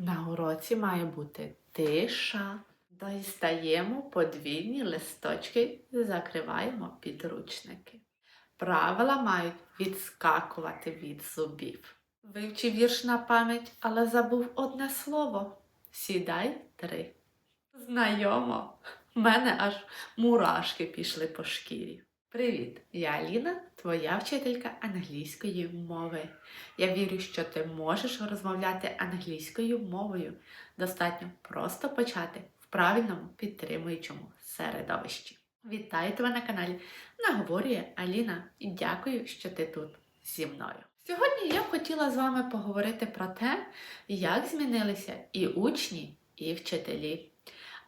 На уроці має бути тиша. Дістаємо подвійні листочки і закриваємо підручники. Правила мають відскакувати від зубів. Вивчив вірш на пам'ять, але забув одне слово. Сідай три. Знайомо. В мене аж мурашки пішли по шкірі. Привіт, я Аліна, твоя вчителька англійської мови. Я вірю, що ти можеш розмовляти англійською мовою. Достатньо просто почати в правильному підтримуючому середовищі. Вітаю тебе на каналі. Наговорює Аліна і дякую, що ти тут зі мною. Сьогодні я б хотіла з вами поговорити про те, як змінилися і учні, і вчителі.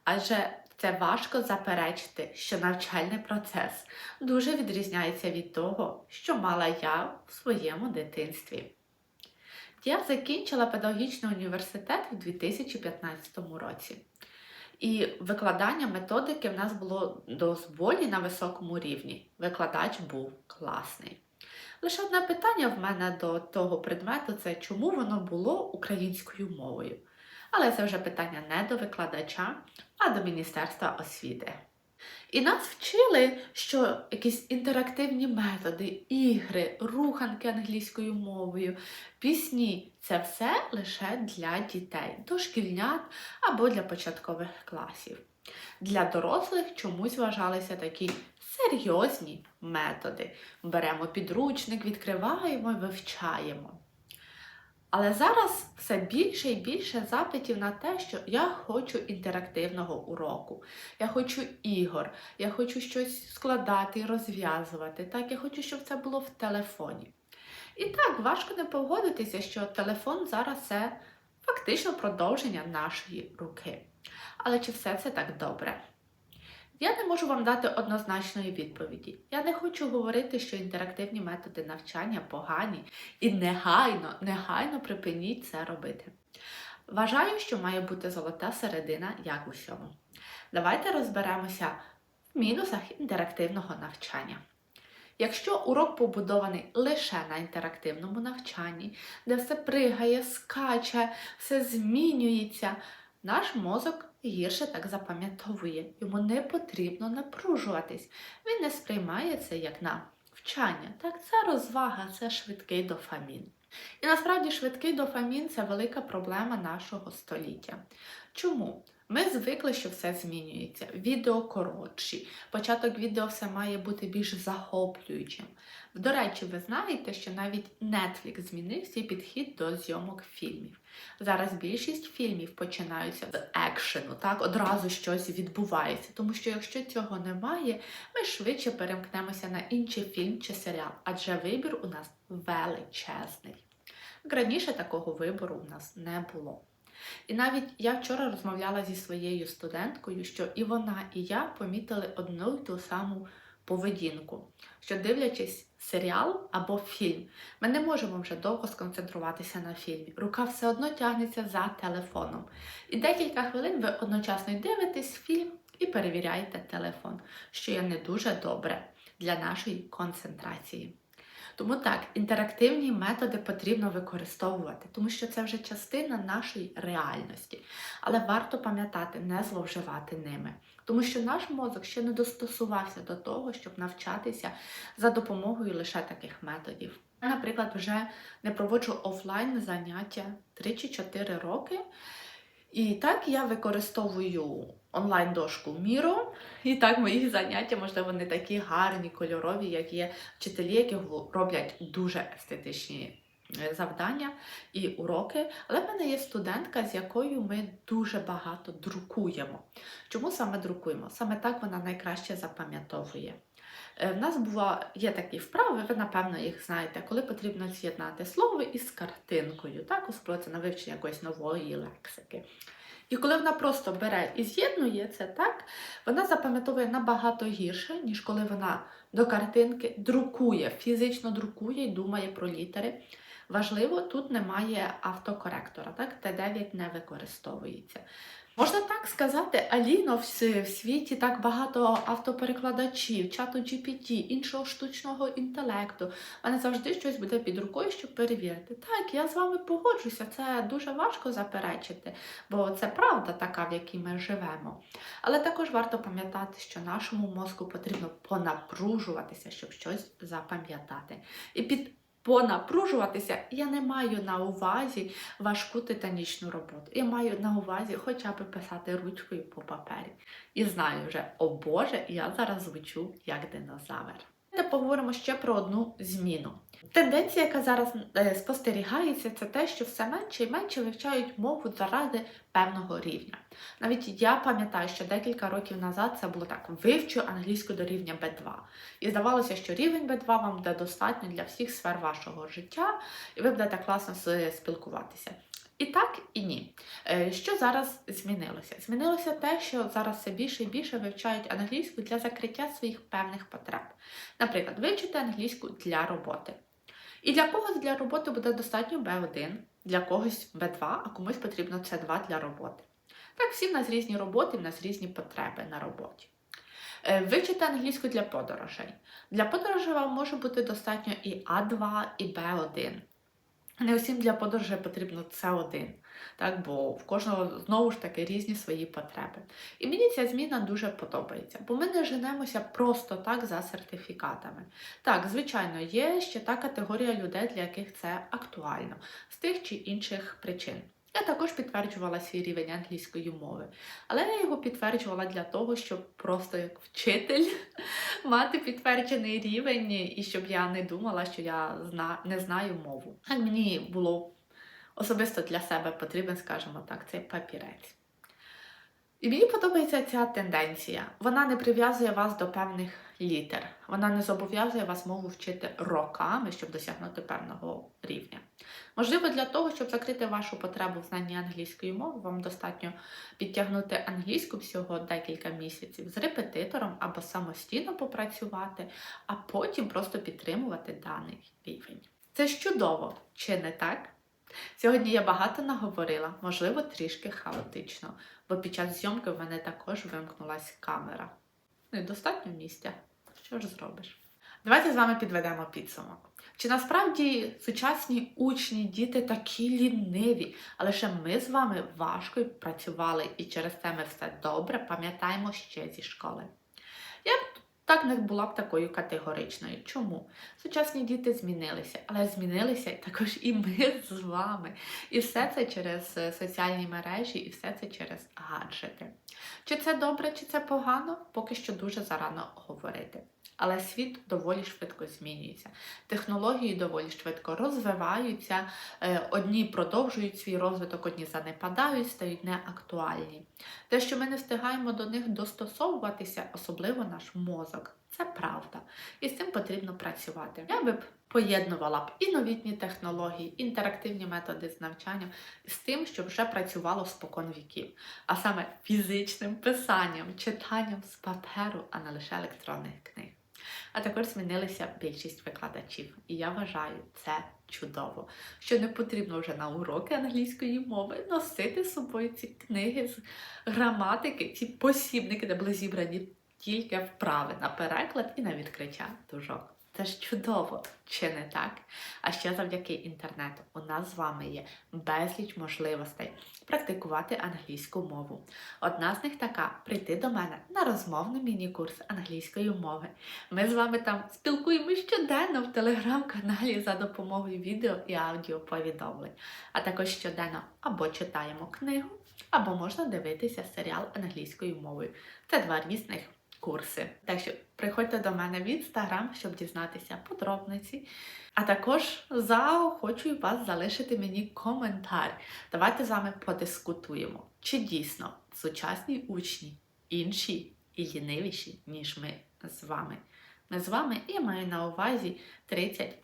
Адже це важко заперечити, що навчальний процес дуже відрізняється від того, що мала я в своєму дитинстві. Я закінчила педагогічний університет у 2015 році. І викладання методики в нас було дозволі на високому рівні. Викладач був класний. Лише одне питання в мене до того предмету це чому воно було українською мовою. Але це вже питання не до викладача, а до Міністерства освіти. І нас вчили, що якісь інтерактивні методи, ігри, руханки англійською мовою, пісні це все лише для дітей, дошкільнят або для початкових класів. Для дорослих чомусь вважалися такі серйозні методи. Беремо підручник, відкриваємо і вивчаємо. Але зараз все більше і більше запитів на те, що я хочу інтерактивного уроку, я хочу ігор, я хочу щось складати і розв'язувати. Так, я хочу, щоб це було в телефоні. І так, важко не погодитися, що телефон зараз це фактично продовження нашої руки. Але чи все це так добре? Я не можу вам дати однозначної відповіді. Я не хочу говорити, що інтерактивні методи навчання погані і негайно, негайно припиніть це робити. Вважаю, що має бути золота середина, як у всьому. Давайте розберемося в мінусах інтерактивного навчання. Якщо урок побудований лише на інтерактивному навчанні, де все пригає, скаче, все змінюється, наш мозок гірше так запам'ятовує. Йому не потрібно напружуватись. Він не сприймає це як на вчання. Так, це розвага, це швидкий дофамін. І насправді швидкий дофамін це велика проблема нашого століття. Чому? Ми звикли, що все змінюється. Відео коротші, початок відео все має бути більш захоплюючим. До речі, ви знаєте, що навіть Netflix змінив свій підхід до зйомок фільмів. Зараз більшість фільмів починаються з екшену, так одразу щось відбувається. Тому що якщо цього немає, ми швидше перемкнемося на інший фільм чи серіал, адже вибір у нас величезний. Раніше такого вибору у нас не було. І навіть я вчора розмовляла зі своєю студенткою, що і вона, і я помітили одну й ту саму поведінку, що дивлячись серіал або фільм, ми не можемо вже довго сконцентруватися на фільмі. Рука все одно тягнеться за телефоном. І декілька хвилин ви одночасно дивитесь фільм і перевіряєте телефон, що є не дуже добре для нашої концентрації. Тому так, інтерактивні методи потрібно використовувати, тому що це вже частина нашої реальності. Але варто пам'ятати, не зловживати ними, тому що наш мозок ще не достосувався до того, щоб навчатися за допомогою лише таких методів. Наприклад, вже не проводжу офлайн заняття 3 чи 4 роки. І так я використовую онлайн-дошку Міро. І так мої заняття, можливо, не такі гарні, кольорові, як є вчителі, які роблять дуже естетичні е, завдання і уроки. Але в мене є студентка, з якою ми дуже багато друкуємо. Чому саме друкуємо? Саме так вона найкраще запам'ятовує. Е, в нас була, є такі вправи, ви, напевно, їх знаєте, коли потрібно з'єднати слово із картинкою, так, ось на вивчення якоїсь нової лексики. І коли вона просто бере і з'єднує це так, вона запам'ятовує набагато гірше, ніж коли вона до картинки друкує, фізично друкує і думає про літери. Важливо, тут немає автокоректора, так? Т9 не використовується. Можна так сказати, Аліно, в, світі так багато автоперекладачів, чату GPT, іншого штучного інтелекту. У мене завжди щось буде під рукою, щоб перевірити. Так, я з вами погоджуся, це дуже важко заперечити, бо це правда така, в якій ми живемо. Але також варто пам'ятати, що нашому мозку потрібно понапружуватися, щоб щось запам'ятати. І під понапружуватися я не маю на увазі важку титанічну роботу. Я маю на увазі хоча б писати ручкою по папері. І знаю вже, о Боже, я зараз звучу як динозавр. Та поговоримо ще про одну зміну. Тенденція, яка зараз е, спостерігається, це те, що все менше і менше вивчають мову заради певного рівня. Навіть я пам'ятаю, що декілька років назад це було так: вивчу англійську до рівня B2. І здавалося, що рівень B2 вам буде достатньо для всіх сфер вашого життя, і ви будете класно спілкуватися. І так, і ні. Е, Що зараз змінилося? Змінилося те, що зараз все більше і більше вивчають англійську для закриття своїх певних потреб. Наприклад, вивчити англійську для роботи. І для когось для роботи буде достатньо B1, для когось B2, а комусь потрібно C2 для роботи. Так, всі в нас різні роботи, в нас різні потреби на роботі. Е, Вивчити англійську для подорожей. Для подорожей вам може бути достатньо і А2, і Б1. Не усім для подорожей потрібно це один, так, бо в кожного знову ж таки різні свої потреби. І мені ця зміна дуже подобається, бо ми не женемося просто так за сертифікатами. Так, звичайно, є ще та категорія людей, для яких це актуально з тих чи інших причин. Я також підтверджувала свій рівень англійської мови, але я його підтверджувала для того, щоб просто як вчитель мати підтверджений рівень, і щоб я не думала, що я зна... не знаю мову. Так мені було особисто для себе потрібен, скажімо так, цей папірець. І мені подобається ця тенденція. Вона не прив'язує вас до певних літер. Вона не зобов'язує вас мову вчити роками, щоб досягнути певного рівня. Можливо, для того, щоб закрити вашу потребу в знанні англійської мови, вам достатньо підтягнути англійську всього декілька місяців з репетитором або самостійно попрацювати, а потім просто підтримувати даний рівень. Це чудово, чи не так? Сьогодні я багато наговорила, можливо, трішки хаотично, бо під час зйомки в мене також вимкнулась камера. Недостатньо місця. Що ж зробиш? Давайте з вами підведемо підсумок. Чи насправді сучасні учні, діти такі ліниві, але ще ми з вами важко працювали і через це ми все добре пам'ятаємо ще зі школи. Так не була б такою категоричною. Чому? Сучасні діти змінилися, але змінилися також і ми з вами. І все це через е, соціальні мережі, і все це через гаджети. Чи це добре, чи це погано, поки що дуже зарано говорити. Але світ доволі швидко змінюється. Технології доволі швидко розвиваються, е, одні продовжують свій розвиток, одні занепадають, стають неактуальні. Те, що ми не встигаємо до них достосовуватися, особливо наш мозок, це правда. І з цим потрібно працювати. Я би поєднувала б і новітні технології, інтерактивні методи з навчанням з тим, що вже працювало спокон віків, а саме фізичним писанням, читанням з паперу, а не лише електронних книг. А також змінилися більшість викладачів, і я вважаю це чудово, що не потрібно вже на уроки англійської мови носити з собою ці книги з граматики, ці посібники, де були зібрані тільки вправи на переклад і на відкриття дужок. Це ж чудово, чи не так? А ще завдяки інтернету у нас з вами є безліч можливостей практикувати англійську мову. Одна з них така прийти до мене на розмовний міні-курс англійської мови. Ми з вами там спілкуємося щоденно в телеграм-каналі за допомогою відео і аудіоповідомлень. А також щоденно або читаємо книгу, або можна дивитися серіал англійською мовою. Це два різних курси. Так що приходьте до мене в інстаграм, щоб дізнатися подробниці. А також заохочую вас залишити мені коментар. Давайте з вами подискутуємо, чи дійсно сучасні учні інші і лінивіші, ніж ми з вами. Ми з вами я маю на увазі 30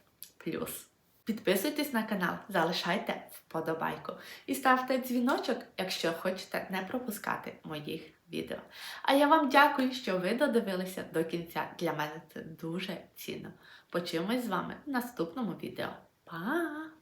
Підписуйтесь на канал, залишайте вподобайку і ставте дзвіночок, якщо хочете не пропускати моїх відео. А я вам дякую, що ви додивилися до кінця. Для мене це дуже цінно. Почуємось з вами в наступному відео. Па!